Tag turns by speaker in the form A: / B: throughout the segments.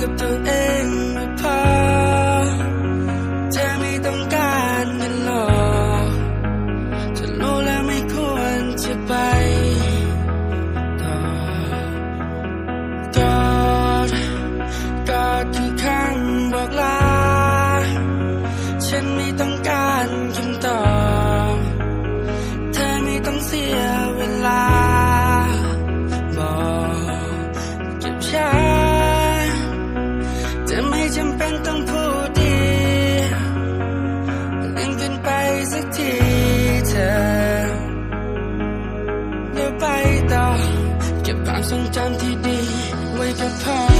A: กับตัวเองไม่พอเธอไม่ต้องการเงินหรอกจะรู้แล้วไม่ควรจะไปต่อกอดกอดกันข้างบอกลา ฉันไม่ต้อง ที่ดีไว้กับพ่อ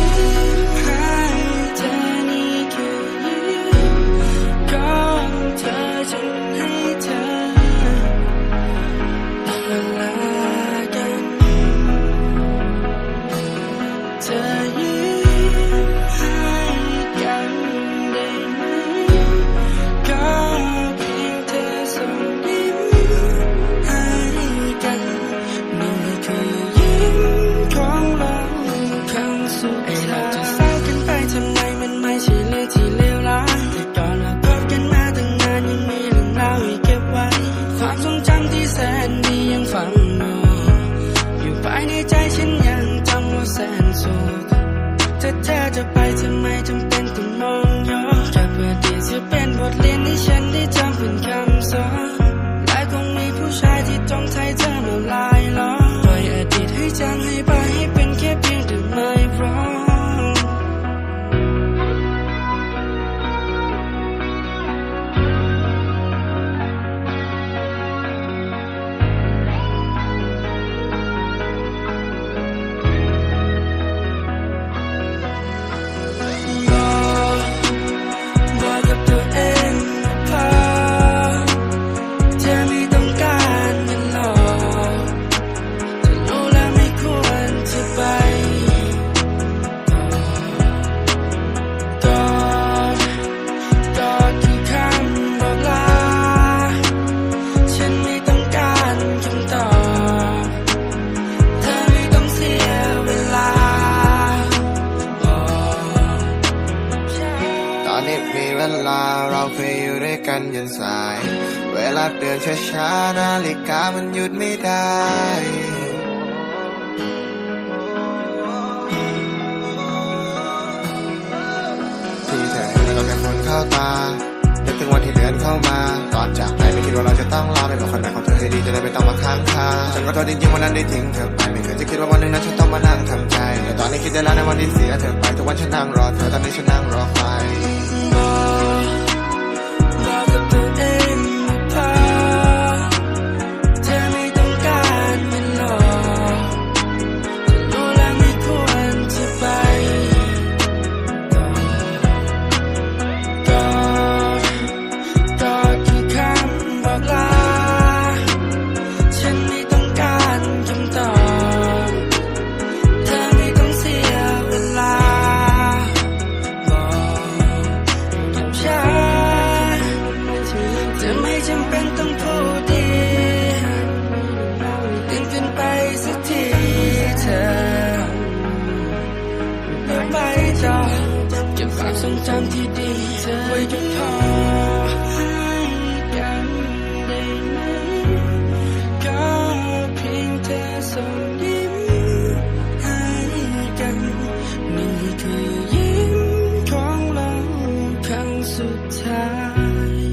A: นนี้มีเวลา
B: เราเคยอยู่ด้วยกันยันสาย เวลาเดินช้าๆนาฬิกามันหยุดไม่ได้ที่เธอเราแค่ฝุ่นเข้าตานึกถึงวันที่เดือนเข้ามาตอนจากไปไม่คิดว่าเราจะต้องรอไปบอกคนไหนของเธอให้ดีจะได้ไม่ต้องมาค้างคาฉันก็โทษจริงๆวันนั้นได้ทิ้งเธอไปไม่เคยจะคิดว่าวันหนึ่งนั้นฉันต้องมานั่งทำใจแต่ตอนนี้คิดได้แล้วในวันที่เสียเธอไปทุกวันฉันนั่งรอเธอตอนนี้ฉันนั่งรอใคร
A: บ ความทรงจำที่ดีเธอไว้ด้วยพอกันได้ไหมก็เพียงเธอส่งยิ้มให้กันนี่คือยิ้มของเราครั้งสุดท้าย